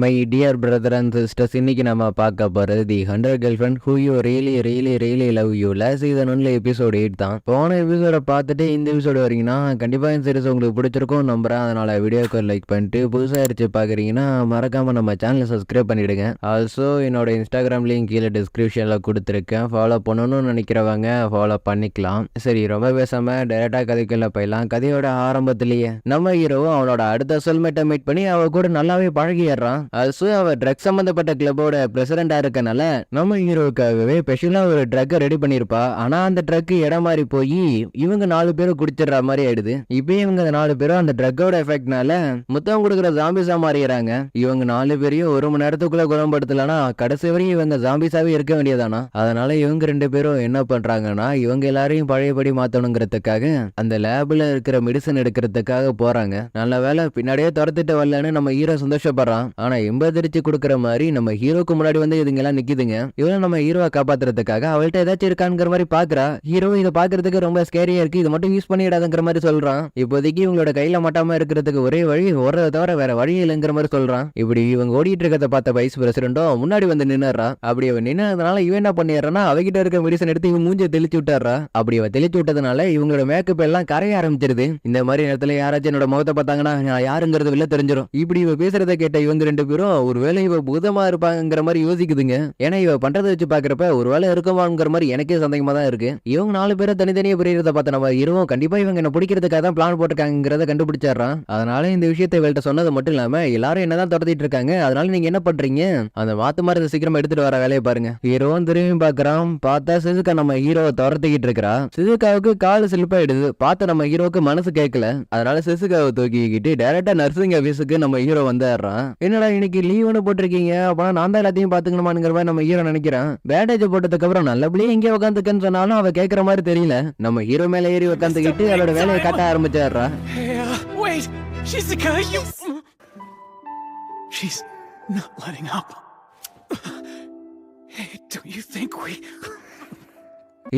My dear brother and sisters இன்னைக்கு நம்ம பார்க்க போகிறது the hundred girl friend who you really really really love யூல season ஒன்ல episode eight தான். போன எபிசோடை பார்த்துட்டு இந்த எபிசோடு வரீங்கன்னா கண்டிப்பாக இந்த சீரிஸ் உங்களுக்கு பிடிச்சிருக்கும் நம்புறேன். அதனால வீடியோக்கு லைக் பண்ணிட்டு புதுசாக இருச்சு பார்க்குறீங்கன்னா மறக்காம நம்ம சேனலை சப்ஸ்கிரைப் பண்ணிடுங்க. ஆல்சோ என்னோட இன்ஸ்டாகிராம் லிங்க் கீழே டிஸ்கிரிப்ஷனில் கொடுத்துருக்கேன். ஃபாலோ பண்ணணும்னு நினைக்கிறவங்க ஃபாலோ பண்ணிக்கலாம். சரி ரொம்ப பேசாமல் டேரெக்டாக கதைக்குள்ள போயிடலாம். கதையோட ஆரம்பத்திலேயே நம்ம ஹீரோ அவனோட அடுத்த சொல்மேட்டை மீட் பண்ணி அவ கூட நல்லாவே பழகிடுறான். ஆல்சோ அவர் ட்ரக் சம்பந்தப்பட்ட கிளப்போட பிரசிடண்டா இருக்கனால நம்ம ஹீரோவுக்காகவே ஸ்பெஷலா ஒரு ட்ரக்கை ரெடி பண்ணிருப்பா. ஆனா அந்த ட்ரக் இடம் மாறி போய் இவங்க நாலு பேரும் குடிச்சிடுற மாதிரி ஆயிடுது. இப்போ இவங்க அந்த நாலு பேரும் அந்த ட்ரக்கோட எஃபெக்ட்னால முத்தம் கொடுக்குற ஜாம்பிஸா மாறிடுறாங்க. இவங்க நாலு பேரையும் ஒரு மணி நேரத்துக்குள்ள குணப்படுத்தலனா கடைசி வரையும் இவங்க ஜாம்பிஸாவே இருக்க வேண்டியதானா? அதனால இவங்க ரெண்டு பேரும் என்ன பண்றாங்கன்னா இவங்க எல்லாரையும் பழையபடி மாத்தணுங்கிறதுக்காக அந்த லேப்ல இருக்கிற மெடிசன் எடுக்கிறதுக்காக போறாங்க. நல்ல வேலை பின்னாடியே துரத்திட்டு வரலன்னு நம்ம ஹீரோ சந்தோஷப்படுறான். ஆனா எம்பதரிச்சு கொடுக்குற மாதிரி நம்ம ஹீரோக்கு முன்னாடி வந்து இதுங்க எல்லாம் நிக்குதுங்க. இவள நம்ம ஹீரோவை காப்பாத்துறதுக்காக அவள்கிட்ட ஏதாச்சும் இருக்காங்கிற மாதிரி பாக்குறா. ஹீரோ இதை பாக்குறதுக்கு ரொம்ப ஸ்கேரியா இருக்கு. இதை மட்டும் யூஸ் பண்ணிடாதுங்கிற மாதிரி சொல்றான். இப்போதைக்கு இவங்களோட கையில மாட்டாம இருக்கிறதுக்கு ஒரே வழி ஓடுறத தவிர வேற வழி இல்லைங்கிற மாதிரி சொல்றான். இப்படி இவங்க ஓடிட்டு இருக்கிறத பார்த்த வைஸ் பிரசிடண்டும் முன்னாடி வந்து நின்னுறா அப்படி அவன் நின்னதுனால இவன் என்ன பண்ணிடுறான்னா அவகிட்ட இருக்க மெடிசன் எடுத்து இவன் மூஞ்சிய தெளிச்சு விட்டாரா அப்படி அவ தெளிச்சு விட்டதுனால இவங்களோட மேக்கப் எல்லாம் கரைய ஆரம்பிச்சிருது. இந்த மாதிரி நேரத்துல யாராச்சும் என்னோட முகத்தை பார்த்தாங்கன்னா நான் யாருங்கிறது வெளில தெரிஞ்சிடும் இப்படி இவ பேசுறத கேட்ட இவங்க ரெண்டு பேரும் ஒருவேளை இவ பூதமா இருப்பாங்கிற மாதிரி யோசிக்குதுங்க. ஏன்னா இவ பண்றதை வச்சு பாக்குறப்ப ஒருவேளை இருக்குமாங்கிற மாதிரி எனக்கே சந்தேகமா தான் இருக்கு. இவங்க நாலு பேரை தனித்தனியா புரியறத பார்த்த நம்ம இருவோம் கண்டிப்பா இவங்க என்ன பிடிக்கிறதுக்காக தான் பிளான் போட்டிருக்காங்கிறத கண்டுபிடிச்சிடுறான். அதனால இந்த விஷயத்தை இவள்கிட்ட சொன்னது மட்டும் இல்லாம எல்லாரும் என்னதான் தொடர்த்திட்டு இருக்காங்க அதனால நீங்க என்ன பண்றீங்க? அந்த மாத்து மாதிரி சீக்கிரமா எடுத்துட்டு வர வேலையை பாருங்க. ஹீரோவும் திரும்பி பாக்குறான் பார்த்தா சிசுகா நம்ம ஹீரோவை துரத்திக்கிட்டு இருக்கிறா. சிசுகாவுக்கு காலு சிலிப்பாயிடுது. பார்த்து நம்ம ஹீரோவுக்கு மனசு கேட்கல. அதனால சிசுகாவை தூக்கிக்கிட்டு டைரக்டா நர்சிங் ஆபீஸுக்கு நம்ம ஹீரோ வந்துடுறான். என்னடா இன்னைக்கு லீவ்னு போட்டிருக்கீங்க அப்பனா நான் தான் எல்லாத்தையும் பாத்துக்கணுமாங்கிற மாதிரி நம்ம ஹீரோ நினைக்கிறேன் பேண்டேஜ் போட்டதுக்கு அப்புறம் நல்லபடியா இங்கே உட்காந்துக்கன்னு சொன்னாலும் அவ கேட்கற மாதிரி தெரியல நம்ம ஹீரோ மேல ஏறி உட்காந்துக்கிட்டு அவளோட வேலையை காட்ட ஆரம்பிச்சிடுறா. She's not letting up. Hey, do you think we.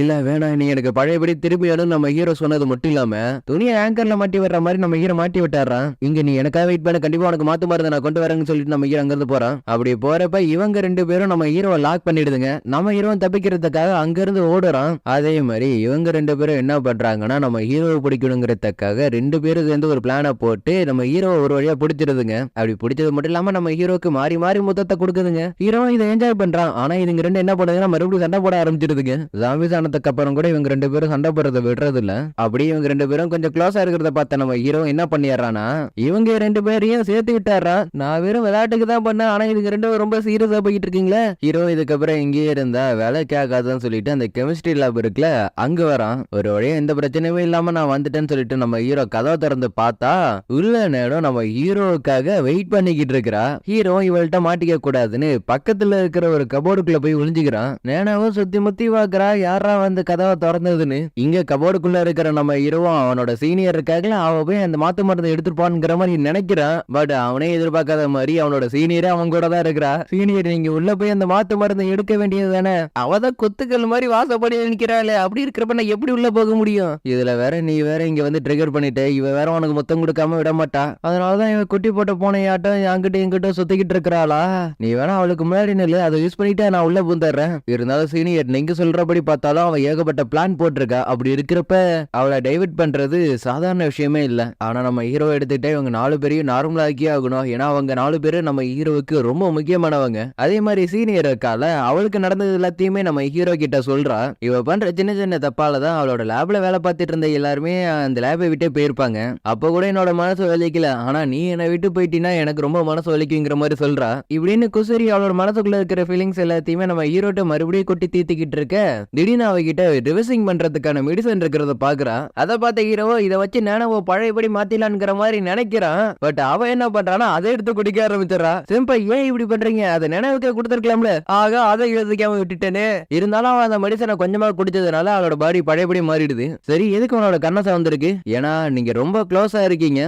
இல்ல வேணாம் நீ எனக்கு பழையபடி திரும்பி நம்ம ஹீரோ சொன்னது மட்டும் இல்லாம துணியை ஆங்கர்ல மாட்டி வர்ற மாதிரி நம்ம ஹீரோ மாட்டி விட்டாரான் இங்க நீ எனக்காக வெயிட் பண்ண. கண்டிப்பா உனக்கு மாத்து மாதிரி நான் கொண்டு வரேன்னு சொல்லிட்டு நம்ம ஹீரோ அங்கிருந்து போறான். அப்படி போறப்ப இவங்க ரெண்டு பேரும் நம்ம ஹீரோவை லாக் பண்ணிடுதுங்க. நம்ம ஹீரோ தப்பிக்கிறதுக்காக அங்கிருந்து ஓடுறான். அதே மாதிரி இவங்க ரெண்டு பேரும் என்ன பண்றாங்கன்னா நம்ம ஹீரோவை பிடிக்கணுங்கிறதுக்காக ரெண்டு பேரும் சேர்ந்து ஒரு பிளானை போட்டு நம்ம ஹீரோவை ஒரு வழியா பிடிச்சிருதுங்க அப்படி பிடிச்சது மட்டும் இல்லாம நம்ம ஹீரோக்கு மாறி மாறி முத்தத்தை கொடுக்குதுங்க. ஹீரோ இதை என்ஜாய் பண்றான். ஆனா இதுங்க ரெண்டு என்ன பண்ணுதுன்னா மறுபடியும் சண்டை போட ஆரம்பிச்சிருதுங்க ஜாம்பிஸ் கல்யாணத்துக்கு அப்புறம் கூட இவங்க ரெண்டு பேரும் சண்டை போடுறத விடுறது இல்ல அப்படி இவங்க ரெண்டு பேரும் கொஞ்சம் க்ளோஸா இருக்கிறத பார்த்த நம்ம ஹீரோ என்ன பண்ணிடுறானா இவங்க ரெண்டு பேரையும் சேர்த்து விட்டாரா நான் வெறும் விளையாட்டுக்கு தான் பண்ணேன். ஆனா இதுங்க ரெண்டு ரொம்ப சீரியஸா போயிட்டு இருக்கீங்களே? ஹீரோ இதுக்கப்புறம் இங்கேயே இருந்தா வேலை கேட்காதுன்னு சொல்லிட்டு அந்த கெமிஸ்ட்ரி லேப் இருக்குல்ல அங்க வரான். ஒரு வழியா எந்த பிரச்சனையும் இல்லாம நான் வந்துட்டேன்னு சொல்லிட்டு நம்ம ஹீரோ கதவை திறந்து பார்த்தா உள்ள நேரம் நம்ம ஹீரோவுக்காக வெயிட் பண்ணிக்கிட்டு இருக்கிறா. ஹீரோ இவள்கிட்ட மாட்டிக்க கூடாதுன்னு பக்கத்துல இருக்கிற ஒரு கபோர்டுக்குள்ள போய் ஒளிஞ்சுக்கிறான். நேனாவும் சுத்தி முத்தி பாக்குறா யாரா வந்து கதவை திறந்ததுன்னு. இங்க கபோர்டுக்குள்ள இருக்கிற நம்ம இருவன் அவனோட சீனியர் இருக்காங்களா அவ போய் அந்த மாத்து மருந்து எடுத்துருப்பான்ங்கிற மாதிரி நினைக்கிறான். பட் அவனே எதிர்பார்க்காத மாதிரி அவனோட சீனியரே அவன் கூட தான் இருக்கிறா. சீனியர் நீங்க உள்ள போய் அந்த மாத்து மருந்து எடுக்க வேண்டியது தானே? அவதான் கொத்துக்கள் மாதிரி வாசப்படி நினைக்கிறாளே அப்படி இருக்கிறப்ப நான் எப்படி உள்ள போக முடியும்? இதுல வேற நீ வேற இங்க வந்து ட்ரிகர் பண்ணிட்டு இவ வேற உனக்கு மொத்தம் கொடுக்காம விட மாட்டா. அதனாலதான் இவன் குட்டி போட்ட பூனையாட்டம் அங்கிட்ட இங்கிட்ட சுத்திக்கிட்டு இருக்கிறாளா? நீ வேணா அவளுக்கு முன்னாடி நில்லு அதை யூஸ் பண்ணிட்டு நான் உள்ள பூந்துடுறேன். இருந்தாலும் சீனியர் நீங்க சொல்றபடி பார்த்தாலும் அவன் ஏகப்பட்ட பிளான் போட்டிருக்கா. அப்படி இருக்கிறப்ப அவளை டைவர்ட் பண்றது சாதாரண விஷயமே இல்லை. ஆனா நம்ம ஹீரோ எடுத்துட்டே இவங்க நாலு பேரையும் நார்மல் ஆக்கியே ஆகணும். ஏன்னா அவங்க நாலு பேரும் நம்ம ஹீரோவுக்கு ரொம்ப முக்கியமானவங்க. அதே மாதிரி சீனியர் இருக்கால அவளுக்கு நடந்தது எல்லாத்தையுமே நம்ம ஹீரோ கிட்ட சொல்றா. இவ பண்ற சின்ன சின்ன தப்பால தான் அவளோட லேப்ல வேலை பார்த்துட்டு இருந்த எல்லாருமே அந்த லேபை விட்டே போயிருப்பாங்க. அப்ப கூட என்னோட மனசு வலிக்கல. ஆனா நீ என்னை விட்டு போயிட்டீங்கன்னா எனக்கு ரொம்ப மனசு வலிக்குங்கிற மாதிரி சொல்றா. இப்படின்னு குசரி அவளோட மனசுக்குள்ள இருக்கிற ஃபீலிங்ஸ் எல்லாத்தையுமே நம்ம ஹீரோட்ட மறுபடியும் கொட்டி தீர்த்திக்கிட்டு இருக்க. திடீர்னு அவகிட்ட ரிவர்சிங் பண்றதுக்கான மெடிசன் இருக்கிறத பாக்குறான் அதை பார்த்த ஹீரோவோ இதை வச்சு நானவோ பழையபடி மாத்திலான்ங்கிற மாதிரி நினைக்கிறான். பட் அவ என்ன பண்றானா அதை எடுத்து குடிக்க ஆரம்பிச்சிடறா. சிம்பா ஏன் இப்படி பண்றீங்க? அதை நினைவுக்கு கொடுத்துருக்கலாம்ல. ஆக அதை யோசிக்காம விட்டுட்டேனே. இருந்தாலும் அவன் அந்த மெடிசனை கொஞ்சமா குடிச்சதுனால அவளோட பாடி பழையபடி மாறிடுது. சரி எதுக்கு அவனோட கண்ணசை வந்திருக்கு ஏன்னா நீங்க ரொம்ப க்ளோஸா இருக்கீங்க.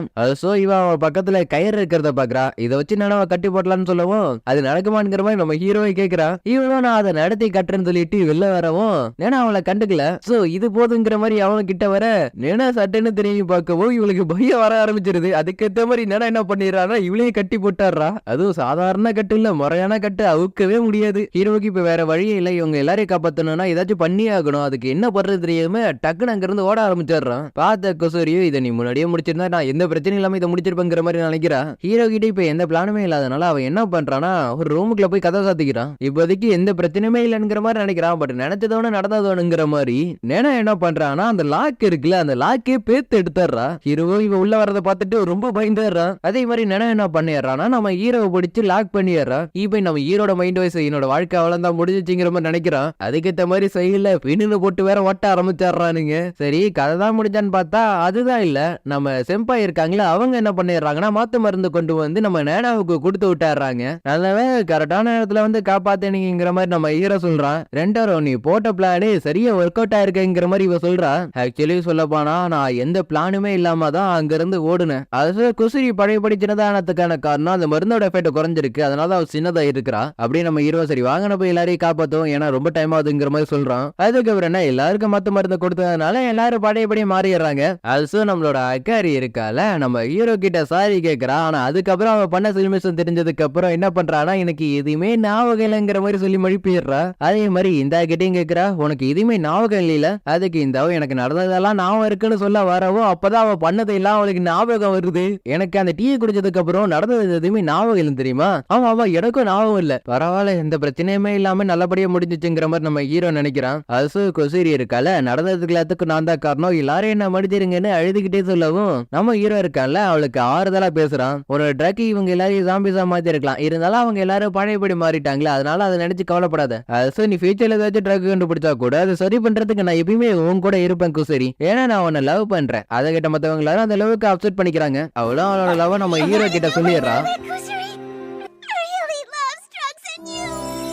சோ இவன் அவன் பக்கத்துல கயிறு இருக்கிறத பாக்குறா. இதை வச்சு நினைவ கட்டி போடலாம்னு சொல்லவும் அது நடக்குமாங்கிற மாதிரி நம்ம ஹீரோவை கேட்கிறான் இவனும் நான் அதை நடத்தி கட்டுறேன்னு சொல்லிட்டு வெளில வரவும் ஏன்னா அவளை கண்டுக்கல. சோ இது போதுங்கிற மாதிரி அவன் கிட்ட வர நேனா சட்டைன்னு திரும்பி பார்க்கவும் இவளுக்கு பயம் வர ஆரம்பிச்சிருது. அதுக்கேத்த மாதிரி நேனா என்ன பண்ணிடுறான்னா இவளையும் கட்டி போட்டாடுறா. அதுவும் சாதாரண கட்டு இல்ல முறையான கட்டு. அவுக்கவே முடியாது. ஹீரோக்கு இப்ப வேற வழியே இல்ல. இவங்க எல்லாரையும் காப்பாத்தணும்னா ஏதாச்சும் பண்ணி ஆகணும். அதுக்கு என்ன பண்றது தெரியாம டக்குன்னு அங்க இருந்து ஓட ஆரம்பிச்சிடுறான். பார்த்த கொசோரியோ இதை நீ முன்னாடியே முடிச்சிருந்தா நான் எந்த பிரச்சனையும் இல்லாம இதை முடிச்சிருப்பேங்கிற மாதிரி நினைக்கிறா ஹீரோ கிட்ட இப்ப எந்த பிளானுமே இல்லாதனால அவன் என்ன பண்றானா ஒரு ரூமுக்குள்ள போய் கதை சாத்திக்கிறான். இப்போதைக்கு எந்த பிரச்சனையுமே இல்லைங்கிற மாதிரி நினைக்கிறான். பட் நினைச்சதோட நடந்ததோனுங்கிற மாதிரி நேனா என்ன பண்றான்னா அந்த லாக் இருக்குல்ல அந்த லாக்கே பேத்து எடுத்துடுறா ஹீரோவும் இவன் உள்ள வரதை பார்த்துட்டு ரொம்ப பயந்துடுறான் அதே மாதிரி நேனா என்ன பண்ணிடுறான்னா நம்ம ஹீரோவை பிடிச்சு லாக் பண்ணிடுறான் இப்போ நம்ம ஹீரோட மைண்ட் வைஸ் என்னோட வாழ்க்கை அவ்வளவுதான் முடிஞ்சிச்சுங்கிற மாதிரி நினைக்கிறான் அதுக்கேத்த மாதிரி செய்யல பின்னு போட்டு வேற ஒட்ட ஆரம்பிச்சிடுறானுங்க சரி கதை தான் முடிஞ்சான்னு பார்த்தா அதுதான் இல்ல. நம்ம செம்பாய் இருக்காங்களா அவங்க என்ன பண்ணிடுறாங்கன்னா மாத்து மருந்து கொண்டு வந்து நம்ம நேனாவுக்கு கொடுத்து விட்டாடுறாங்க நல்லவே கரெக்டான நேரத்துல வந்து காப்பாத்தினீங்கிற மாதிரி நம்ம ஹீரோ சொல்றான். ரெண்டாரோ நீ போட்ட பிளானே சரியா ஒர்க் அவுட் ஆயிருக்கேங்கிற மாதிரி இவ சொல்றா. ஆக்சுவலி சொல்ல போனா நான் எந்த பிளானுமே இல்லாம தான் அங்க இருந்து ஓடுனேன். அது பழைய பழையபடி சின்னதானதுக்கான காரணம் அந்த மருந்தோட எஃபெக்ட் குறைஞ்சிருக்கு. அதனால அவ சின்னதா இருக்கிறா. அப்படியே நம்ம ஹீரோ சரி வாங்கின போய் எல்லாரையும் காப்பாத்தும் ஏன்னா ரொம்ப டைம் ஆகுதுங்கிற மாதிரி சொல்றான். அதுக்கப்புறம் என்ன எல்லாருக்கும் மத்த மருந்து கொடுத்ததுனால எல்லாரும் பழையபடி மாறிடுறாங்க. அல்சோ நம்மளோட அக்காரி இருக்கால நம்ம ஹீரோ கிட்ட சாரி கேக்குறா. ஆனா அதுக்கப்புறம் அவன் பண்ண சிலிமிஷன் தெரிஞ்சதுக்கு அப்புறம் என்ன பண்றானா எனக்கு எதுவுமே ஞாபகம் இல்லைங்கிற மாதிரி சொல்லி மழுப்பிடுறா. அதே மாதிரி இந்த கிட்டையும் கேக்குறா உனக்கு எதுவுமே ஞாபகம் இல்லையில. அதுக்கு இந்த எனக்கு நடந்ததெல்லாம் ஞாபகம் இருக்குன்னு சொல்ல வரவோ அப்பதான் அவ பண்ணது எல்லாம் அவளுக்கு ஞாபகம் வருது. எனக்கு அந்த டீ குடிச்சதுக்கு அப்புறம் நடந்தது எதுவுமே ஞாபகம் இல்லை தெரியுமா? ஆமா அவன் எனக்கும் ஞாபகம் இல்ல. பரவாயில்ல எந்த பிரச்சனையுமே இல்லாம நல்லபடியா முடிஞ்சிச்சுங்கிற மாதிரி நம்ம ஹீரோ நினைக்கிறான். அசு கொசூரி இருக்கால நடந்ததுக்கு எல்லாத்துக்கும் நான் தான் காரணம். எல்லாரும் என்ன மடிச்சிருங்கன்னு அழுதுகிட்டே சொல்லவும் நம்ம ஹீரோ இருக்கான்ல அவளுக்கு ஆறுதலா பேசுறான். ஒரு ட்ரக் இவங்க எல்லாரையும் ஜாம்பிஸா மாத்தி இருக்கலாம். இருந்தாலும் அவங்க எல்லாரும் பழையபடி மாறிட்டாங்களே அதனால அதை நினைச்சு கவலைப்படாத. அசு நீ ஃபியூச்சர்ல ஏதாச்சும் ட்ரக் கண்டுபிடிச்சா கூட அதை சரி பண்றதுக்கு நான் எப்பயுமே உன் கூட இருப்பேன் குசரி. ஏன்னா நான் உன்னை லவ் பண்றேன். அதை கிட்ட மத்தவங்க எல்லாரும் அந்த லவ்வுக்கு அப்செட் பண்ணிக்கிறாங்க. அவளும் அவளோட லவ் நம்ம ஹீரோ கிட்ட சொல்லிடுறான்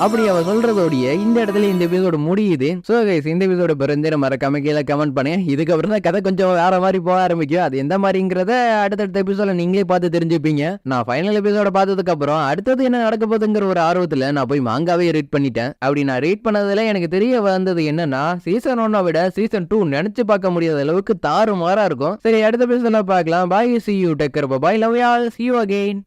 அப்படி அவ சொல்றதோடைய இந்த இடத்துல இந்த எபிசோடு முடியுது. சோ கைஸ் இந்த எபிசோட பிறந்து மறக்காம கீழே கமெண்ட் பண்ணேன் இதுக்கப்புறம் தான் கதை கொஞ்சம் வேற மாதிரி போக ஆரம்பிக்கும். அது எந்த மாதிரிங்கிறத அடுத்தடுத்த எபிசோட நீங்களே பார்த்து தெரிஞ்சுப்பீங்க. நான் ஃபைனல் எபிசோட பார்த்ததுக்கு அப்புறம் அடுத்தது என்ன நடக்க போகுதுங்கிற ஒரு ஆர்வத்தில் நான் போய் மாங்காவே ரீட் பண்ணிட்டேன். அப்படி நான் ரீட் பண்ணதுல எனக்கு தெரிய வந்தது என்னன்னா சீசன் ஒன்னை விட சீசன் டூ நினைச்சு பார்க்க முடியாத அளவுக்கு தாறு மாறா இருக்கும். சரி அடுத்த எபிசோட பார்க்கலாம். Bye see you take care bye love ya see you again